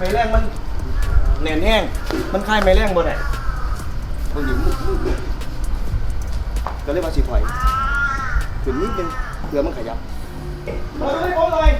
ไม้แรงมันแน่นแห้ง มันคลายไม้แรงบ่ได้มันอยู่ก็เลยมาสิถอยถึงนิดนึงเพื่อมันขยับเฮ้ยผมหน่อย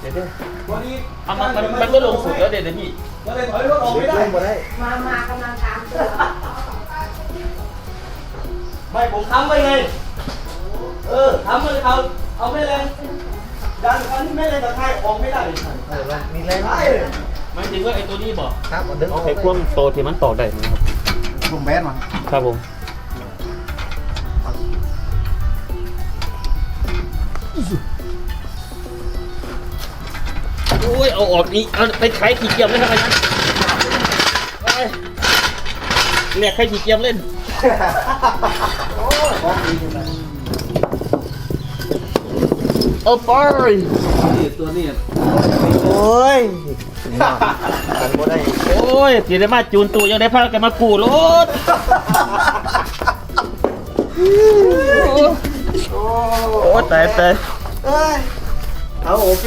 เดี๋ยวเดี๋ยววันนี้อะมันมันมันก็ลงสุดแล้วเดี๋ยวเดี๋ยวพี่ก็เลยถอยรถออกไม่ได้เล่นมาได้ มามากำลังตามตัวไม่ผมทำไปไง เออทำมันเอาเอาไม่แรง ดันคันที่ไม่แรงตะไคร้ออกไม่ได้เออว่ามีแรงใช่หมายถึงว่าไอ้ตัวนี้บอกครับเอาดึงเอาไข่ควงโตที่มันตอกได้ไหมครับผมแบนมาครับผม โอ้ย เอาออกนี่เอาไปขายขี่เกียมเล่นทำไมนะไปเรียกใครขี่เกียมเล่นเอาไปตัวนี้โอ้ยกันบ่ได้โอ้ยเดี๋ยวได้มาจูนตูยังได้พากันมากูรถโอ้ตายตายเอ้ยเอาโอเค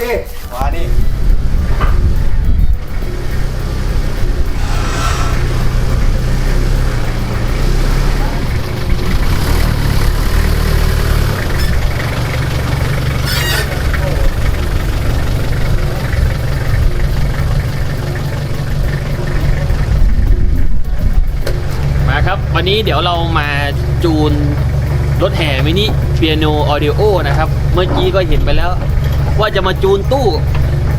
มานี่ เดี๋ยวเรามาจูนรถแห่มินิเปียโนออเดโอนะครับ เมื่อกี้ก็เห็นไปแล้ว ว่าจะมาจูนตู้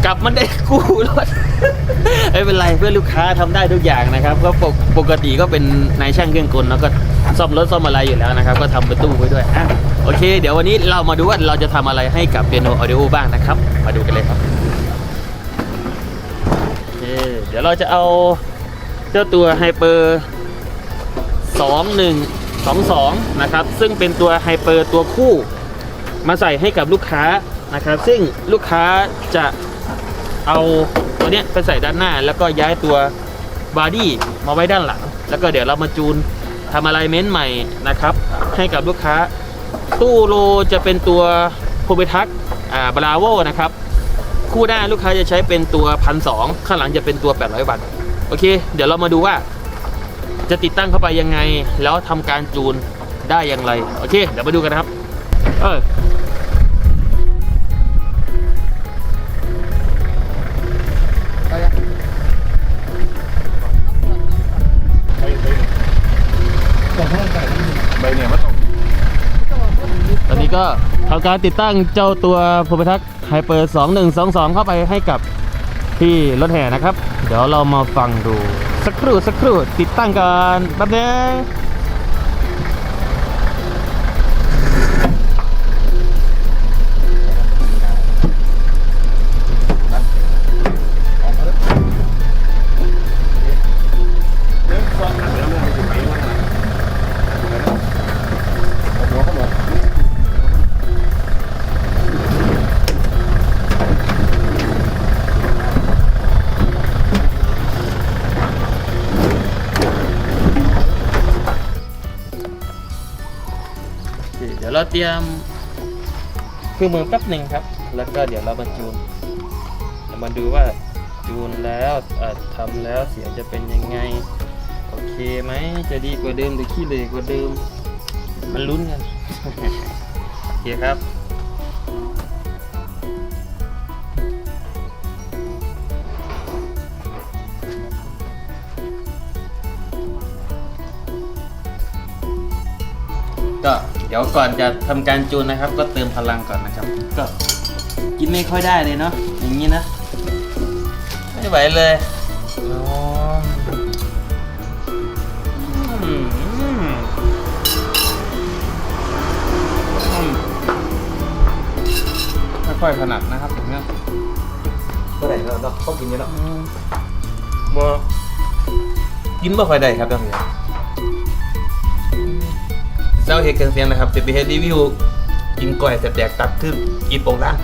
กลับมันได้กู้รถไม่เป็นไรเพื่อลูกค้าทำได้ทุกอย่างนะครับ ก็ปกปกติก็เป็นนายช่างเครื่องกลแล้วก็ซ่อมรถซ่อมอะไรอยู่แล้วนะครับ ก็ทำประตูไว้ด้วยอะโอเค เดี๋ยววันนี้เรามาดูว่าเราจะทำอะไรให้กับเปียโนออเดโอบ้างนะครับ มาดูกันเลยครับโอเคเดี๋ยวเราจะเอาเจ้าตัวไฮเปอร์ 2122 นะครับซึ่งเป็นตัวไฮเปอร์ตัวคู่มาใส่ให้กับลูกค้านะครับ ซึ่งลูกค้าจะเอาตัวเนี้ยไปใส่ด้านหน้า แล้วก็ย้ายตัวบอดี้มาไว้ด้านหลัง แล้วก็เดี๋ยวเรามาจูนทำอะไรเม้นใหม่นะครับ ให้กับลูกค้า ตู้โลจะเป็นตัวโพเบทักอ่าบราโวนะครับ คู่หน้าลูกค้าจะใช้เป็นตัวพันสองข้างหลังจะเป็นตัว 800วัตต์โอเค เดี๋ยวเรามาดูว่า จะติดตั้งเข้าไปยังไง แล้วทำการจูนได้อย่างไร โอเค เดี๋ยวมาดูกันนะครับ เออไปเนี่ยมันต้องตอนนี้ก็ทำการติดตั้งเจ้าตัวโพเบทักไฮเปอร์ 2122 เข้าไปให้กับที่รถแห่นะครับ เดี๋ยวเรามาฟังดู สักครู่สักครู่ติดตั้งกันแป๊บนึง เตรียมเครื่องมือแป๊บหนึ่งครับ แล้วก็เดี๋ยวเรามาจูนเรามาดูว่าจูนแล้วทำแล้วเสียงจะเป็นยังไง โอเคไหมจะดีกว่าเดิมหรือขี้เหร่กว่าเดิม มันลุ้นกัน โอเคครับก็ ดี๋ยวก่อนจะทำการจูนนะครับ ก็เติมพลังก่อนนะครับ ก็กินไม่ค่อยได้เลยเนาะอย่างนี้นะไม่ไหวเลยอ๋ออืมอืมอืมไม่ค่อยถนัดนะครับอย่างนี้นเมื่อไหร่เราเราต้องกินเยอะเนาะอืมบ่กินบ่ค่อยได้ครับท่าน ผู้ชมเจ้าเฮดเครื่องเสียงนะครับจะไปเฮ็ดรีวิวกินก่อยแตกๆตัดขึ้นกินโป่งล่าง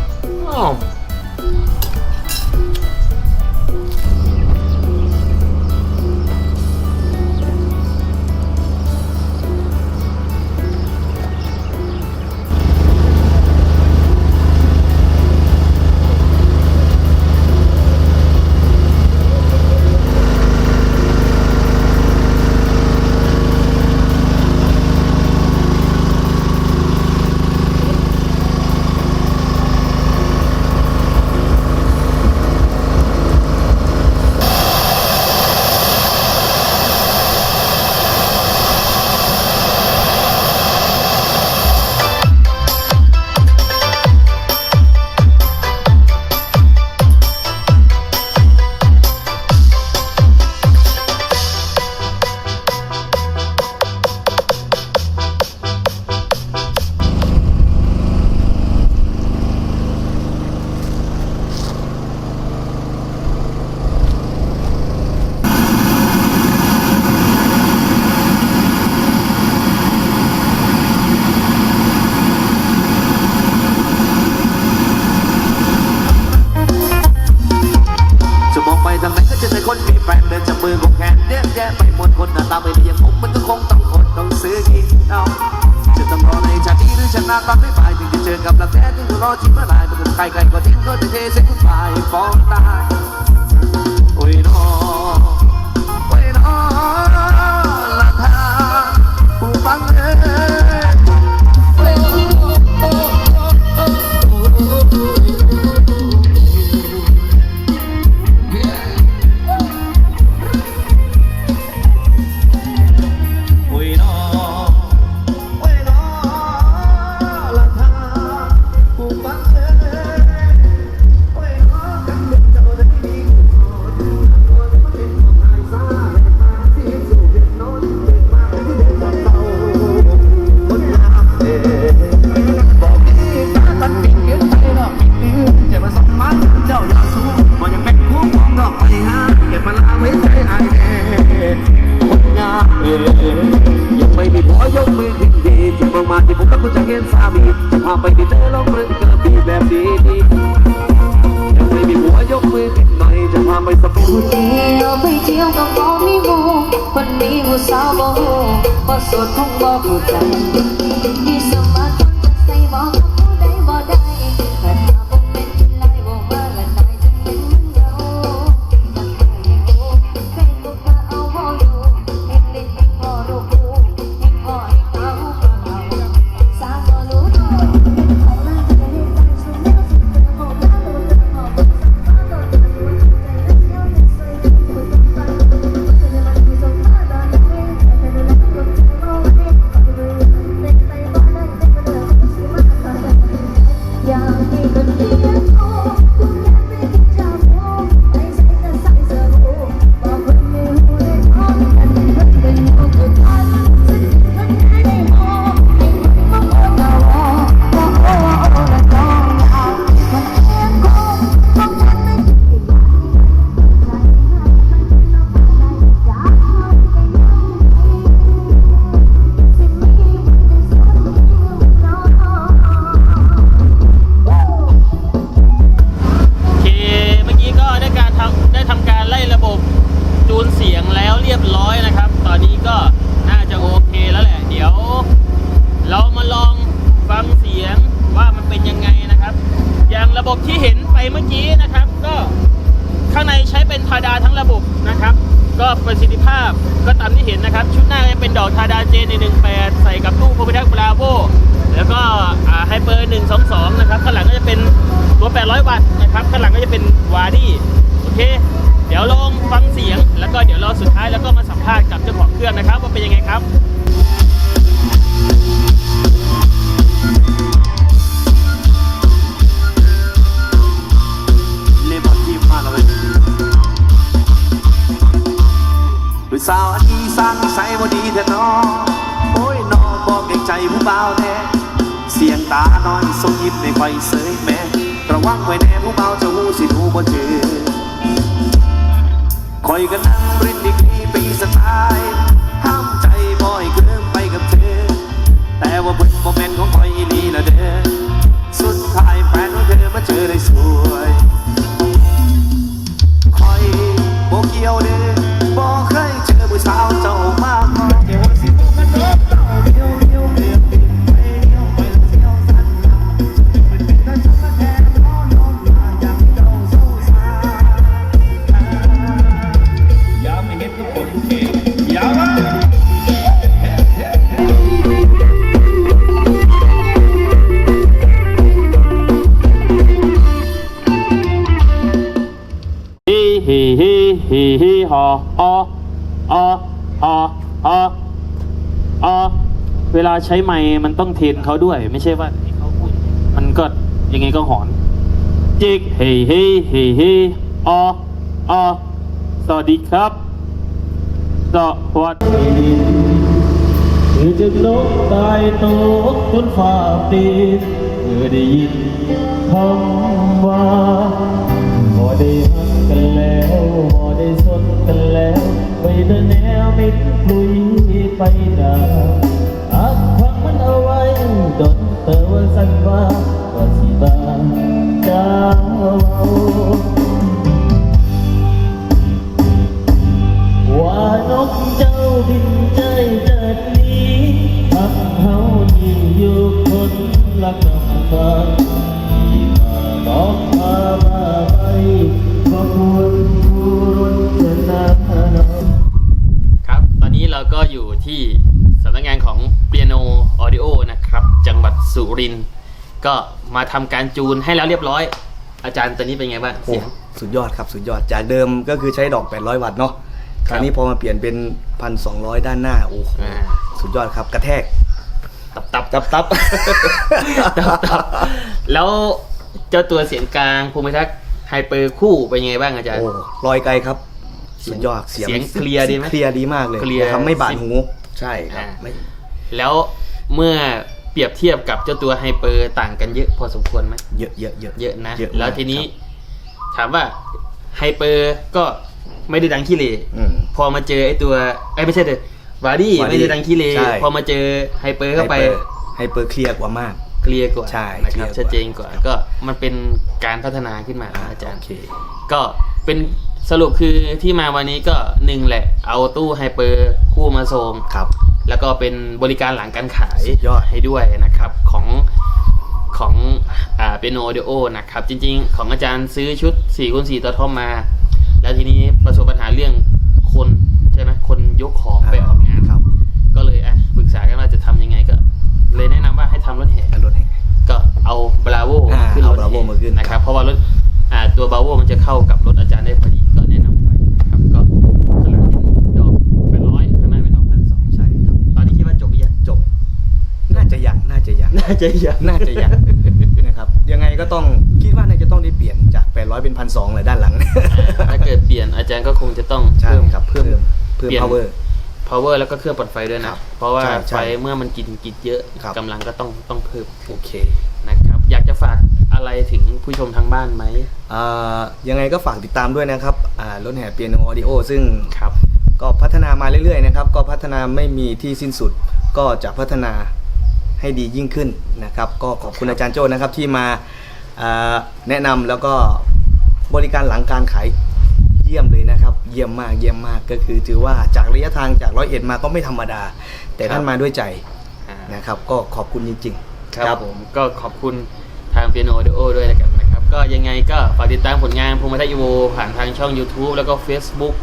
ผู้เดียวไปเที่ยวก็ขอมีหมู่คนมีผู้สาวบ่ฮู้เพราะโสดคงบ่ผู้ใจมีสมาธิจะใส่บอกกับผู้ใดบ่ ดาทั้งระบบนะครับ ก็ประสิทธิภาพก็ตามที่เห็นนะครับ ชุดหน้าจะเป็นดอกทาดาเจนใน18 ใส่กับตู้โพพิทักบราโวแล้วก็ไฮเปอร์122 นะครับข้างหลังก็จะเป็นตัว 800 วัตต์นะครับข้างหลังก็จะเป็นวาร์ดี้โอเค เดี๋ยวลองฟังเสียง แล้วก็เดี๋ยวรอสุดท้ายแล้วก็มาสัมภาษณ์กับเจ้าของเครื่องนะครับ ว่าเป็นยังไงครับ สาวอันดีสางนิสัยบ่ดีแท้น้องโอ้ยน้องบอกเกรงใจผู้บ่าวแน่เสียงตาน้อยส่งยิ้มไม่ค่อยเสยแม่ระวังไว้แน่ผู้บ่าวจะหูสิหูบ่เจอคอยกันนั่งรินดีกรีปีสไตล์ห้ามใจบ่อยเครื่องไปกับเธอ แต่ว่าเพิ่นบ่แม่นของคอยอีนี่ละเด้อสุดท้ายแฟนของเธอมาเจอได้สวยคอยโบเกียวเด้บ่ ฮิฮิฮิฮิฮิฮออออออเวลาใช้ไม้มันต้องเทนเขาด้วย ไม่ใช่ว่าเขาพูดมันก็ยังไงก็หอนจิกเฮเฮเฮเฮอออสวัสดีครับสวัสดีคือจะนกตายตกบนฟ้าตีเมื่อได้ยินคำว่า ไปดาอักพังมันเอาไว้ดนเตอว่าสันว่าว่าสิบาจ้าว่านกเจ้าบินใจเจิดนี้ทำเฮายิ่งอยู่คนรักน้อง รินทร์ก็มาทำการจูนให้แล้วเรียบร้อย อาจารย์ตอนนี้เป็นไงบ้างโอ้เสียง สุดยอดครับสุดยอดจากเดิมก็คือใช้ดอก 800 วัตต์เนาะคราวนี้พอมาเปลี่ยนเป็น 1,200 ด้านหน้าโอ้โหอ่า สุดยอดครับกระแทกตับตับตับตับตับตับแล้วเจ้าตัวเสียงกลางภูมิทัศน์ไฮเปอร์คู่เป็นยังไงบ้างอาจารย์ โอ้ลอยไกลครับ สุดยอดเสียงเสียงเคลียร์ดีไหมเคลียร์ดีมากเลยเคลียร์ทำไม่บาดหู ใช่ครับอ่า ไม่ แล้วเมื่อเป รียบเทียบกับเจ้าตัวไฮเปอร์ต่างกันเยอะพอสมควรไหมเยอะเยอะเยอะเยอะนะเยอะมากแล้วทีนี้ครับถามว่าไฮเปอร์ก็ไม่ได้ดังขี้เลอืมพอมาเจอไอ้ตัวไอ้ยไม่ใช่เดยวาดี้วาดี้ไม่ได้ดังขี้เลใช่พอมาเจอไฮเปอร์เข้าไปไฮเปอร์เคลียร์กว่ามากเคลียร์กว่าใช่นะครับเคลียร์กว่าชัดเจนกว่าก็มันเป็นการพัฒนาขึ้นมาอาจารย์โอเคก็เป็นสรุปคือที่มาวันนี้ก็หนึ่งแหละ เอาตู้ไฮเปอร์คู่มาส่งครับ แล้วก็เป็นบริการหลังการขายสุดยอดให้ด้วยนะครับของของอ่าเป็นโอเดโอนะครับ จริงๆ ของอาจารย์ซื้อชุด4คูณ4ตัวท่อมมา แล้วทีนี้ประสบปัญหาเรื่องคนใช่ไหมคนยกของไปออกงานครับ ก็เลยอะปรึกษากันว่าจะทำยังไงก็ เลยแนะนำว่าให้ทำรถแห่รถแห่ก็เอาบราโวอ่าขึ้นรเอาถ Bravo มาขึ้นนะครับ เพราะว่ารถอ่าตัวบราโวมันจะเข้ากับรถอาจารย์ได้พอดี น่าจะยังน่าจะยังน่าจะยังนะครับยังไงก็ต้องคิดว่าน่าจะต้องได้เปลี่ยนจาก 800 เป็น1,200เลยด้านหลัง ถ้าเกิดเปลี่ยนอาจารย์ก็คงจะต้องใช่เพิ่มครับเพิ่มเพิ่มเปลี่ยน power power แล้วก็เครื่องปัดไฟด้วยคนะรับเพราะว่าใช่ใช่ไฟเมื่อมันกินกินเยอะครับกำลังก็ต้องต้องเพิ่มโอเคนะครับ อยากจะฝากอะไรถึงผู้ชมทางบ้านไหมอ่ายังไงก็ฝากติดตามด้วยนะครับอ่ารถแห่เปียโนออดิโอซึ่งครับก็พัฒนามาเรื่อยๆนะครับ ก็พัฒนาไม่มีที่สิ้นสุดก็จะพัฒนา ให้ดียิ่งขึ้นนะครับ ก็ขอบคุณอาจารย์โจ้นะครับที่มาอ่าแนะนำแล้วก็บริการหลังการขายเยี่ยมเลยนะครับ เยี่ยมมากเยี่ยมมากก็คือถือว่าจากระยะทางจากร้อยเอ็ดมาก็ไม่ธรรมดา แต่ท่านมาด้วยใจอ่านะครับ ก็ขอบคุณจริง ๆ ครับผมก็ขอบคุณทาง Piano Audio ด้วยแล้วกันนะครับ ก็ยังไงก็ฝากติดตามผลงานภูมิทัศน์อีโวผ่านทางช่อง YouTube แล้วก็ Facebook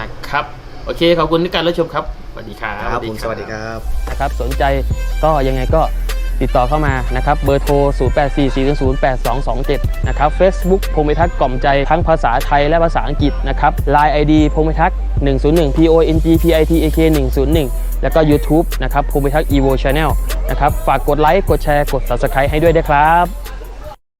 นะครับ โอเค ขอบคุณที่การรับชมครับ สวัสดีครับครับผมสวัสดีครับนะครับ สนใจก็ยังไงก็ติดต่อเข้ามานะครับ เบอร์โทร 0844008227 นะครับ Facebook พงมิทัศน์กล่อมใจทั้งภาษาไทยและภาษาอังกฤษนะครับ Line ID พงมิทัศน์101 P O N G P I T A K 101 แล้วก็ YouTube นะครับพงมิทัศน์ Evo Channel นะครับ ฝากกดไลค์ กดแชร์ กด Subscribe ให้ด้วยนะครับ